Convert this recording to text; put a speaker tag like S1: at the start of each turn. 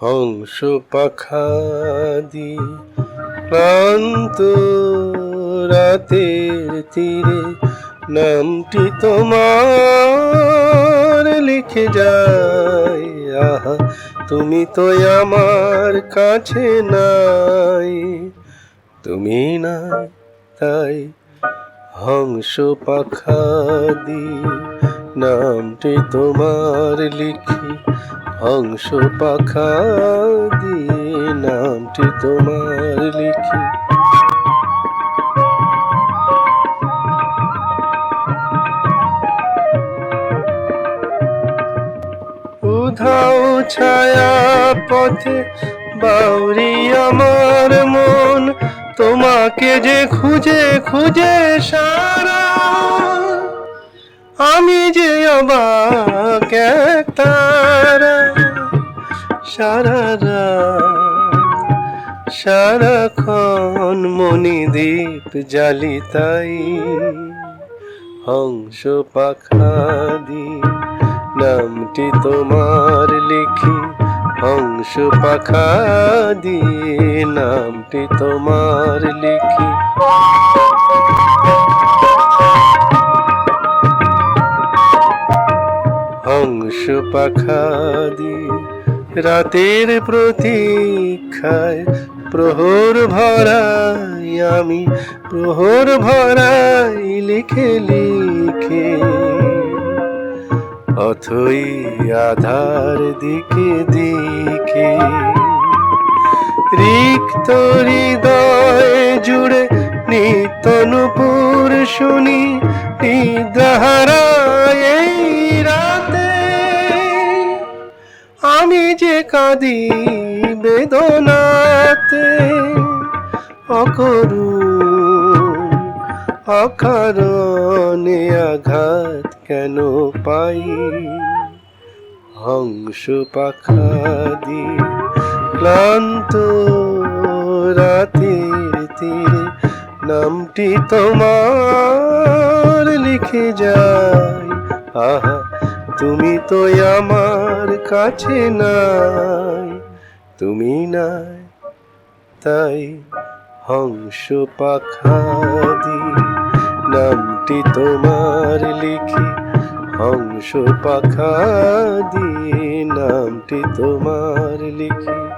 S1: হংস পাখাদি ক্লান্ত রাতের তীরে নামটি তোমার লিখে যায়। আহা, তুমি তো আমার কাছে নাই। তুমি নাই, তাই হংস পাখাদি নামটি তোমার লিখি হংস দিয়ে নামটি তোমার লিখি। উধাও ছায়া পথে বাউরি আমার মন, তোমাকে যে খুঁজে খুঁজে সারা। আমি যে অবাক সারাক্ষণ মণিদ্বীপ জালি তাই। হংস পাখাদি নামটি তোমার লিখি। হংস পাখাদি নামটি তোমার লিখি। হংস পাখাদি রাতের প্রতীক্ষায় প্রহর ভরাই আমি, প্রহর ভরাই লিখে লিখে। অথই আধার দিকে দিকে রিক্ত হৃদয় জুড়ে নিতনুপুর শুনি নিদ্রাহারা আমি যে কাঁদি বেদনাতে অকরু অকারণে আঘাত কেন পাই? হংস পাখাদি ক্লান্ত রাতের তীরে, নামটি তোমার লিখে যায় আহা তুমি তো আমার কাছে নাই, তুমি নাই তাই হংস পাখাদি। নামটি তোমার লিখি, হংস পাখাদি। নামটি তোমার লিখি।